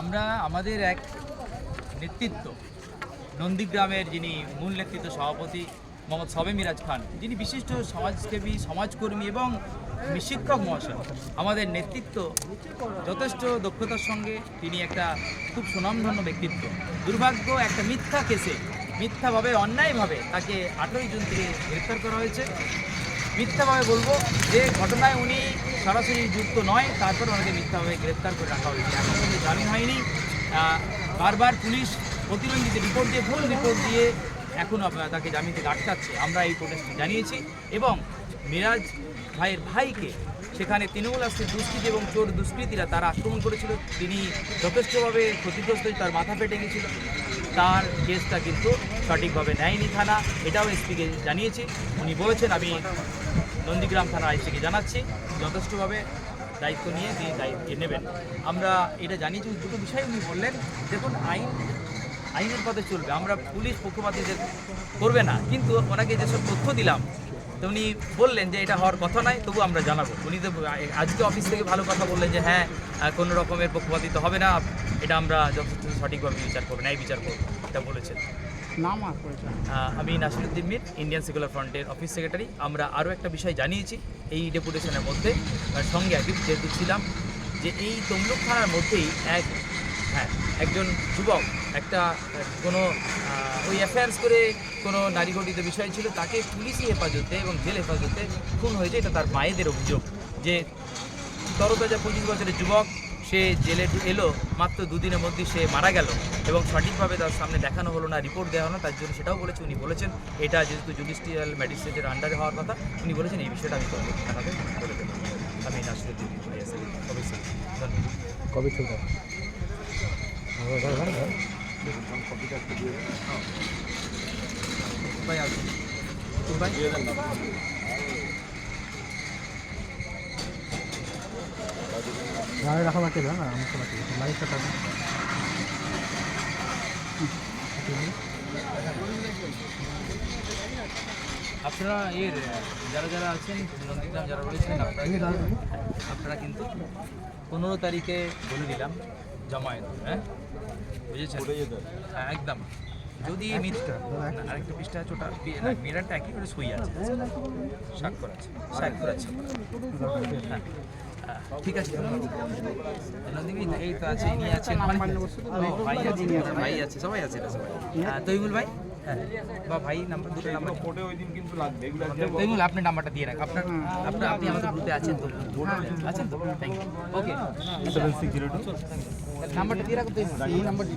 আমরা আমাদের এক নেতৃত্ব, নন্দীগ্রামের যিনি মূল নেতৃত্ব সভাপতি মোহাম্মদ সবে মিরাজ খান, যিনি বিশিষ্ট সমাজসেবী, সমাজকর্মী এবং শিক্ষক মহাশয়, আমাদের নেতৃত্ব যথেষ্ট দক্ষতার সঙ্গে তিনি একটা খুব সুনামধন্য ব্যক্তিত্ব। দুর্ভাগ্য, একটা মিথ্যা কেসে, মিথ্যাভাবে, অন্যায়ভাবে তাকে আঠেরোই জুন থেকে গ্রেপ্তার করা হয়েছে। মিথ্যাভাবে বলব যে ঘটনায় উনি সরাসরি যুক্ত নয়, তারপর ওনাকে মিথ্যাভাবে গ্রেপ্তার করে রাখা হয়েছে। এখন কিন্তু জামিন হয়নি। বারবার পুলিশ প্রতিবন্ধীতে রিপোর্ট দিয়ে, ভুল রিপোর্ট দিয়ে এখন তাকে জামিন থেকে আটকাচ্ছে আমরা এই প্রোটেস্ট জানিয়েছি এবং মিরাজ ভাইয়ের ভাইকে। সেখানে তৃণমূল আসছে। দুষ্কৃতী এবং চোর দুষ্কৃতীরা তারা আক্রমণ করেছিল। তিনি যথেষ্টভাবে ক্ষতিগ্রস্ত তার মাথা ফেটে গেছিল। তার কেসটা কিন্তু সঠিকভাবে নেয়নি থানা। এটাও এসপিকে জানিয়েছি। উনি বলেছেন, আমি নন্দীগ্রাম থানা আইসিকে জানাচ্ছি। যথেষ্টভাবে দায়িত্ব নিয়ে তিনি দায়িত্ব নেবেন। আমরা এটা জানিয়েছি। দুটো বিষয় উনি বললেন। দেখুন, আইন, আইনের পথে চলবে। আমরা পুলিশ পক্ষপাতীদের করবে না। কিন্তু ওনাকে যেসব তথ্য দিলাম তো উনি বললেন যে এটা হওয়ার কথা নয় তবু আমরা জানাব। উনি তো আজকে অফিস থেকে ভালো কথা বললেন যে হ্যাঁ কোনো রকমের পক্ষপাতিত্ব হবে না এটা আমরা যথেষ্ট সঠিকভাবে বিচার করব ন্যায় বিচার করব এটা বলেছেন। নাম আর পরিচয়? আমি নাসিরুদ্দিন মির ইন্ডিয়ান সেকুলার ফ্রন্টের অফিস সেক্রেটারি। আমরা আরও একটা বিষয় জানিয়েছি এই ডেপুটেশনের মধ্যে আর সঙ্গে একই যেহেতু ছিলাম যে এই তমলুক থানার মধ্যেই এক হ্যাঁ একজন যুবক একটা কোনো ওই অ্যাফেয়ার্স করে কোনো নারী ঘটিত বিষয় ছিল তাকে পুলিশি হেফাজতে এবং জেল হেফাজতে খুন হয়েছে এটা তার মায়েদের অভিযোগ। যে তরতাজা পঁচিশ বছরের যুবক সে জেলে এলো মাত্র দুদিনের মধ্যে সে মারা গেল এবং সঠিকভাবে তার সামনে দেখানো হলো না রিপোর্ট দেওয়া হলো না তার জন্য সেটাও বলেছে উনি বলেছেন এটা যেহেতু জুডিশিয়াল ম্যাজিস্ট্রেটের আন্ডারে হওয়ার কথা উনি বলেছেন এই বিষয়টা আমি থানাতে বলে দেবো। আমি নাসিরুদ্দিন কবে থেকে ভাই আসুন ভাই? গাড়ি রাখা বাকি না আমার তো বাকি। লাইটটা কাটুন আপনারা এর যারা যারা আছেন নন্দীগ্রাম যারা রয়েছেন আপনারা আপনারা কিন্তু পনেরো তারিখে বলে দিলাম জমায়েত হ্যাঁ? বুঝেছেন? হ্যাঁ একদম। যদি আরেকটা পৃষ্ঠা। আছে ওটা মিরারটা একই করে সই আছে। স্বাক্ষর আছে স্বাক্ষর আছে। হ্যাঁ। হ্যাঁ, ঠিক আছে এই তো আছে ইনি আছেন। ও, ভাই আছে ভাই আছে সবাই আছে এটা সবাই। হ্যাঁ তৈমুল ভাই? হ্যাঁ। বা ভাই নাম্বার দুটো নাম্বার কোর্টে ওই দিন কিন্তু লাগবে এগুলো তৈমুল আপনি নাম্বারটা দিয়ে রাখ। আপনার আপনার আপনি আমাদের গ্রুপে আছেন তো। আছেন তো? Thank you okay seven six zero two নাম্বারটা দিয়ে রাখো তৈমুল। এই নাম্বার